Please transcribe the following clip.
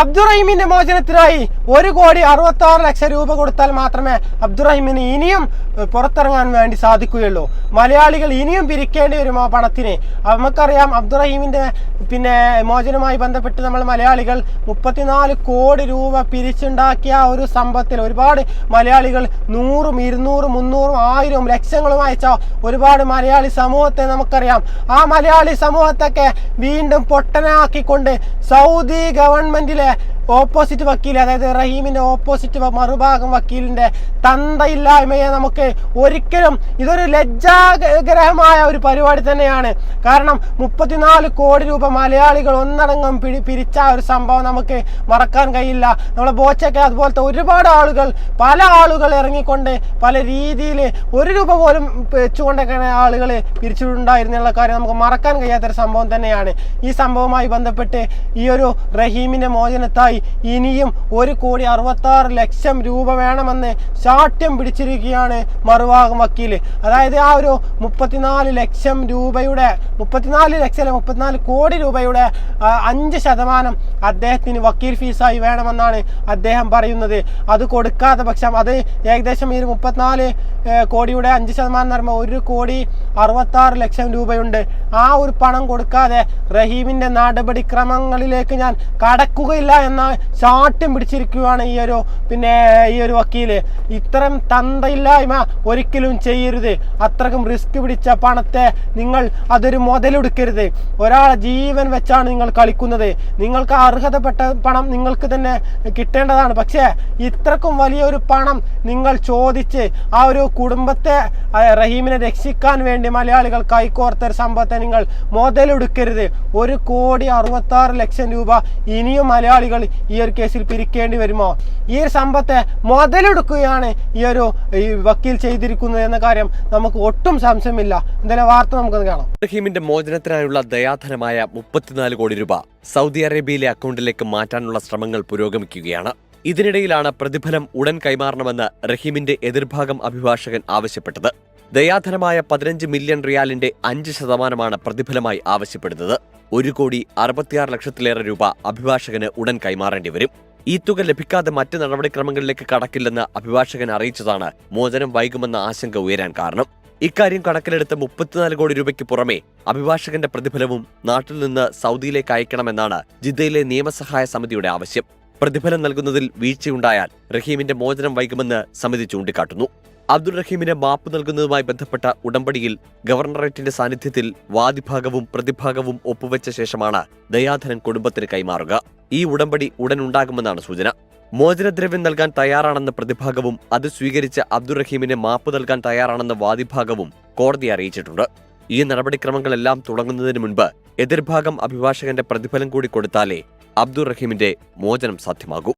അബ്ദുറഹീമിന്റെ മോചനത്തിനായി ഒരു കോടി അറുപത്തി ആറ് ലക്ഷം രൂപ കൊടുത്താൽ മാത്രമേ അബ്ദുറഹീമിന് ഇനിയും പുറത്തിറങ്ങാൻ വേണ്ടി സാധിക്കുകയുള്ളൂ. മലയാളികൾ ഇനിയും പിരിക്കേണ്ടി വരും ആ പണത്തിന്? നമുക്കറിയാം അബ്ദുറഹീമിന്റെ പിന്നെ മോചനവുമായി ബന്ധപ്പെട്ട് നമ്മൾ മലയാളികൾ മുപ്പത്തിനാല് കോടി രൂപ പിരിച്ചുണ്ടാക്കിയ ഒരു സമ്പത്തിൽ ഒരുപാട് മലയാളികൾ നൂറും ഇരുന്നൂറും മുന്നൂറും ആയിരവും ലക്ഷങ്ങളും അയച്ച ഒരുപാട് മലയാളി സമൂഹത്തെ നമുക്കറിയാം. ആ മലയാളി സമൂഹത്തൊക്കെ വീണ്ടും പൊട്ടനാക്കിക്കൊണ്ട് സൗദി ഗവൺമെന്റിലെ ഓപ്പോസിറ്റ് വക്കീൽ അതായത് റഹീമിന്റെ ഓപ്പോസിറ്റ് മറുഭാഗം വക്കീലിന്റെ തന്തയില്ലായ്മയെ നമുക്ക് ഒരിക്കലും ഇതൊരു ലജ്ജാഗ്രഹമായ ഒരു പരിപാടി തന്നെയാണ്. കാരണം മുപ്പത്തിനാല് കോടി രൂപ മലയാളികൾ ഒന്നടങ്കം പിടി പിരിച്ച ഒരു സംഭവം നമുക്ക് മറക്കാൻ കഴിയില്ല. നമ്മളെ ബോച്ചൊക്കെ അതുപോലത്തെ ഒരുപാട് ആളുകൾ പല ആളുകൾ ഇറങ്ങിക്കൊണ്ട് പല രീതിയിൽ ഒരു രൂപ പോലും വെച്ചുകൊണ്ടൊക്കെയാണ് ആളുകൾ പിരിച്ചിട്ടുണ്ടായിരുന്നുള്ള കാര്യം നമുക്ക് മറക്കാൻ കഴിയാത്തൊരു സംഭവം തന്നെയാണ്. ഈ സംഭവവുമായി ബന്ധപ്പെട്ട് ഈ ഒരു റഹീമിന്റെ മോചനത്തായി ഇനിയും ഒരു കോടി അറുപത്താറ് ലക്ഷം രൂപ വേണമെന്ന് ശാഠ്യം പിടിച്ചിരിക്കുകയാണ് മറുഭാഗം വക്കീൽ. അതായത് ആ ഒരു മുപ്പത്തിനാല് ലക്ഷം രൂപയുടെ മുപ്പത്തിനാല് ലക്ഷം മുപ്പത്തിനാല് കോടി രൂപയുടെ അഞ്ച് ശതമാനം അദ്ദേഹത്തിന് വക്കീൽ ഫീസായി വേണമെന്നാണ് അദ്ദേഹം പറയുന്നത്. അത് കൊടുക്കാത്ത പക്ഷം അത് ഏകദേശം ഈ മുപ്പത്തിനാല് കോടിയുടെ അഞ്ച് ശതമാനം എന്ന് പറയുമ്പോൾ ഒരു കോടി അറുപത്താറ് ലക്ഷം രൂപയുണ്ട്. ആ ഒരു പണം കൊടുക്കാതെ റഹീമിന്റെ നടപടിക്രമങ്ങളിലേക്ക് ഞാൻ കടക്കുകയില്ല എന്ന ശാഠ്യം പിടിച്ചിരിക്കുകയാണ് ഈ ഒരു പിന്നെ ഈ ഒരു വക്കീൽ. ഇത്തരം തന്തയില്ലായ്മ ഒരിക്കലും ചെയ്യരുത്. അത്രക്കും റിസ്ക് പിടിച്ച പണത്തെ നിങ്ങൾ അതൊരു മുതലെടുക്കരുത്. ഒരാളെ ജീവൻ വെച്ചാണ് നിങ്ങൾ കളിക്കുന്നത്. നിങ്ങൾക്ക് അർഹതപ്പെട്ട പണം നിങ്ങൾക്ക് തന്നെ കിട്ടേണ്ടതാണ്. പക്ഷേ ഇത്രക്കും വലിയൊരു പണം നിങ്ങൾ ചോദിച്ച് ആ ഒരു കുടുംബത്തെ റഹീമിനെ രക്ഷിക്കാൻ വേണ്ടി മലയാളികൾ കൈകോർത്ത ഒരു സംഭവത്തെ നിങ്ങൾ മുതലെടുക്കരുത്. ഒരു കോടി അറുപത്തി ആറ് ലക്ഷം രൂപ ഇനിയും മലയാളികൾ ഈ ഒരു കേസിൽ പിരിക്കേണ്ടി വരുമോ? ഈ ഒരു സമ്പത്ത് മുതലെടുക്കുകയാണ് ഈ ഒരു ഈ വക്കീൽ ചെയ്തിരിക്കുന്നത് എന്ന കാര്യം നമുക്ക് ഒട്ടും സംശയമില്ല. എന്തായാലും വാർത്ത നമുക്ക് കാണാം. റഹീമിന്റെ മോചനത്തിനായുള്ള ദയാധനമായ മുപ്പത്തിനാല് കോടി രൂപ സൗദി അറേബ്യയിലെ അക്കൗണ്ടിലേക്ക് മാറ്റാനുള്ള ശ്രമങ്ങൾ പുരോഗമിക്കുകയാണ്. ഇതിനിടയിലാണ് പ്രതിഫലം ഉടൻ കൈമാറണമെന്ന് റഹീമിന്റെ എതിർഭാഗം അഭിഭാഷകൻ ആവശ്യപ്പെട്ടത്. ദയാധനമായ പതിനഞ്ച് മില്യൺ റിയാലിന്റെ അഞ്ച് ശതമാനമാണ് പ്രതിഫലമായി ആവശ്യപ്പെടുന്നത്. ഒരു കോടി അറുപത്തിയാറ് ലക്ഷത്തിലേറെ രൂപ അഭിഭാഷകന് ഉടൻ കൈമാറേണ്ടി വരും. ഈ തുക ലഭിക്കാതെ മറ്റ് നടപടിക്രമങ്ങളിലേക്ക് കടക്കില്ലെന്ന് അഭിഭാഷകൻ അറിയിച്ചതാണ് മോചനം വൈകുമെന്ന ആശങ്ക ഉയരാൻ കാരണം. ഇക്കാര്യം കണക്കിലെടുത്ത് മുപ്പത്തിനാല് കോടി രൂപയ്ക്ക് പുറമെ അഭിഭാഷകന്റെ പ്രതിഫലവും നാട്ടിൽ നിന്ന് സൗദിയിലേക്ക് അയക്കണമെന്നാണ് ജിദ്ദയിലെ നിയമസഹായ സമിതിയുടെ ആവശ്യം. പ്രതിഫലം നൽകുന്നതിൽ വീഴ്ചയുണ്ടായാൽ റഹീമിന്റെ മോചനം വൈകുമെന്ന് സമിതി ചൂണ്ടിക്കാട്ടുന്നു. അബ്ദുൾ റഹീമിന് മാപ്പ് നൽകുന്നതുമായി ബന്ധപ്പെട്ട ഉടമ്പടിയിൽ ഗവർണറേറ്റിന്റെ സാന്നിധ്യത്തിൽ വാദിഭാഗവും പ്രതിഭാഗവും ഒപ്പുവെച്ച ശേഷമാണ് ദയാധനൻ കുടുംബത്തിന് കൈമാറുക. ഈ ഉടമ്പടി ഉടൻ ഉണ്ടാകുമെന്നാണ് സൂചന. മോചനദ്രവ്യം നൽകാൻ തയ്യാറാണെന്ന പ്രതിഭാഗവും അത് സ്വീകരിച്ച അബ്ദുൾ റഹീമിന് മാപ്പ് നൽകാൻ തയ്യാറാണെന്ന വാദിഭാഗവും കോടതി അറിയിച്ചിട്ടുണ്ട്. ഈ നടപടിക്രമങ്ങളെല്ലാം തുടങ്ങുന്നതിന് മുൻപ് എതിർഭാഗം അഭിഭാഷകന്റെ പ്രതിഫലം കൂടി കൊടുത്താലേ അബ്ദുറഹീമിന്റെ മോചനം സാധ്യമാകൂ.